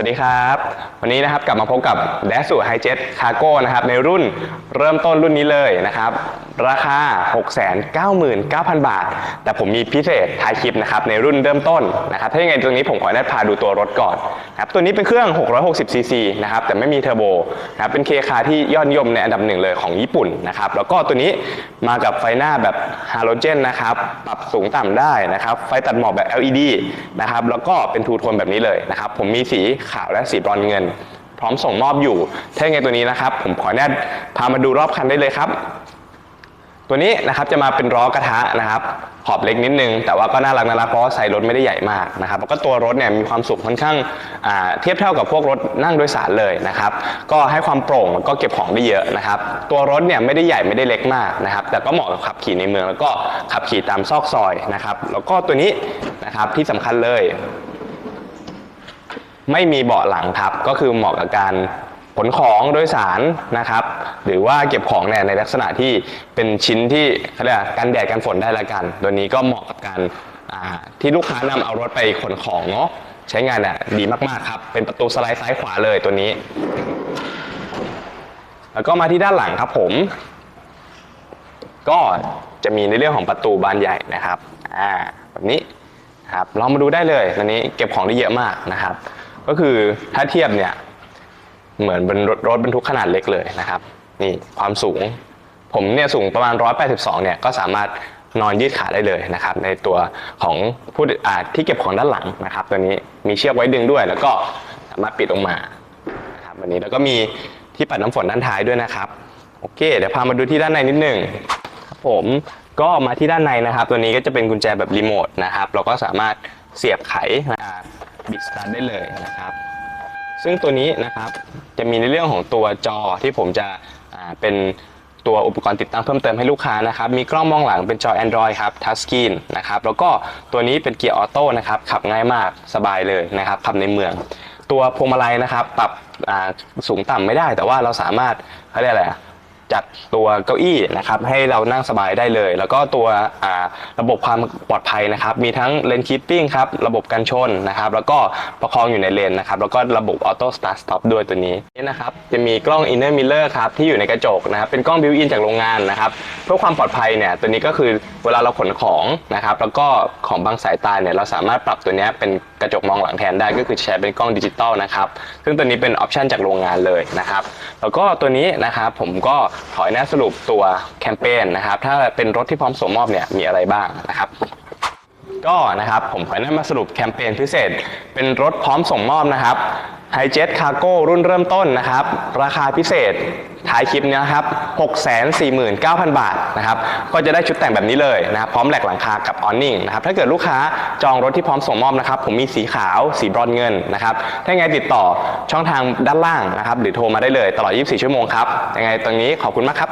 วัสดีครับ วันนี้นะครับกลับมาพบกับ d a s ไฮเจ็ตคาร์โก้นะครับในรุ่นเริ่มต้นรุ่นนี้เลยนะครับราคา 699,000 บาท แต่ผมมีพิเศษท้ายคลิปนะครับในรุ่นเริ่มต้นนะครับถ้าอย่างไรตรงนี้ผมขออนุญาตพาดูตัวรถก่อนครับตัวนี้เป็นเครื่อง 660 cc นะครับแต่ไม่มีเทอร์โบนะครับเป็นเคคาที่ยอดนิยมในอันดับหนึ่งเลยของญี่ปุ่นนะครับแล้วก็ตัวนี้มากับไฟหน้าแบบฮาโลเจนนะครับปรับสูงต่ำได้นะครับไฟตัดหมอกแบบ LED นะครับแล้วก็เป็นทูโทนแบบนี้เลยนะครับผมมีสีขาวและสีบรอนเงิน พร้อมส่งมอบอยู่ ถ้าอย่างไงตัวนี้นะครับ ผมขออนุญาตพามาดูรอบคันได้เลยครับ ตัวนี้นะครับจะมาเป็นล้อกระทะนะครับขอบเล็กนิดนึง แต่ว่าก็น่ารักน่ารักเพราะว่าไซส์รถไม่ได้ใหญ่มากนะครับแล้วก็ตัวรถเนี่ยมีความสูงค่อนข้างอ่าเทียบเท่ากับพวกรถนั่งโดยสารเลยนะครับก็ให้ความโปร่งแล้วก็เก็บของได้เยอะนะครับตัวรถเนี่ยไม่ได้ใหญ่ไม่ได้เล็กมากนะครับแต่ก็เหมาะกับขับขี่ในเมือง แล้วก็ขับขี่ตามซอกซอยนะครับแล้วก็ตัวนี้นะครับที่สำคัญเลย ไม่มีเบาะหลังครับก็คือเหมาะกับการ ขนของโดยสารนะครับ หรือว่าเก็บของเนี่ยในลักษณะที่เป็นชิ้นที่เขาเรียกกันแดดกันฝนได้ละกัน ตัวนี้ก็เหมาะกับการที่ลูกค้านำเอารถไปขนของเนาะใช้งานเนี่ยดีมาก ๆ ครับ เป็นประตูสไลด์ซ้ายขวาเลยตัวนี้ แล้วก็มาที่ด้านหลังครับผม ก็จะมีในเรื่องของประตูบานใหญ่นะครับอ่าแบบนี้ครับลองมาดูได้เลยอันนี้เก็บของได้เยอะมากนะครับ ก็คือถ้าเทียบเนี่ย เหมือนเป็นรถรถบรรทุกขนาดเล็กเลยนะครับนี่ความสูง ผมเนี่ยสูงประมาณ 182 เนี่ยก็สามารถนอนยืดขาได้เลยนะครับ ในตัวของผู้อาที่เก็บของด้านหลังนะครับ ตัวนี้มีเชือกไว้ดึงด้วย แล้วก็สามารถปิดออกมานะครับวันนี้แล้วก็มีที่ปัดน้ำฝนด้านท้ายด้วยนะครับโอเค เดี๋ยวพามาดูที่ด้านในนิดหนึ่งครับผมก็มาที่ด้านในนะครับ ตัวนี้ก็จะเป็นกุญแจแบบรีโมทนะครับเราก็สามารถเสียบไขนะครับบิดสตาร์ทได้เลยนะครับ ซึ่งตัวนี้นะครับจะมีในเรื่องของตัวจอที่ผมจะเป็นตัวอุปกรณ์ติดตั้งเพิ่มเติมให้ลูกค้านะครับ มีกล้องมองหลังเป็นจอ Android ครับทัชสกรีนนะครับ แล้วก็ตัวนี้เป็นเกียร์ออโต้นะครับ ขับง่ายมากสบายเลยนะครับ ขับในเมือง ตัวพวงมาลัยนะครับ ปรับสูงต่ำไม่ได้ แต่ว่าเราสามารถเขาเรียกอะไรอะ จัดตัวเก้าอี้นะครับให้เรานั่งสบายได้เลย แล้วก็ตัวระบบความปลอดภัยนะครับ มีทั้งเลนคีปปิ้งครับระบบกันชนนะครับแล้วก็ประคองอยู่ในเลนนะครับแล้วก็ระบบออโต้สตาร์ทสต็อปด้วยตัวนี้นี่นะครับจะมีกล้อง inner mirror ครับที่อยู่ในกระจกนะครับเป็นกล้องบิวอินจากโรงงานนะครับเพื่อความปลอดภัยเนี่ยตัวนี้ก็คือเวลาเราขนของนะครับแล้วก็ของบางสายตาเนี่ยเราสามารถปรับตัวนี้เป็น กระจกมองหลังแทนได้ก็คือใช้เป็นกล้องดิจิตอลนะครับ ซึ่งตัวนี้เป็นออปชันจากโรงงานเลยนะครับ แล้วก็ตัวนี้นะครับผมก็ถออนุญาสรุปตัวแคมเปญนะครับ ถ้าเป็นรถที่พร้อมส่งมอบเนี่ยมีอะไรบ้างนะครับก็นะครับผมขออนุญามาสรุปแคมเปญพิเศษ เป็นรถพร้อมส่งมอบนะครับ ไฮเจ็ตคาร์โก้รุ่นเริ่มต้นนะครับ ราคาพิเศษท้ายคลิปเนี้ยครับ 649,000 บาทนะครับ ก็จะได้ชุดแต่งแบบนี้เลยนะครับพร้อมแหลกหลังคากับออนนิ่งนะครับ ถ้าเกิดลูกค้าจองรถที่พร้อมส่งมอบนะครับ ผมมีสีขาว สีบรอนเงินนะครับ ถ้าไงติดต่อช่องทางด้านล่างนะครับ หรือโทรมาได้เลยตลอด 24 ชั่วโมงครับ ยังไงตรงนี้ขอบคุณมากครับ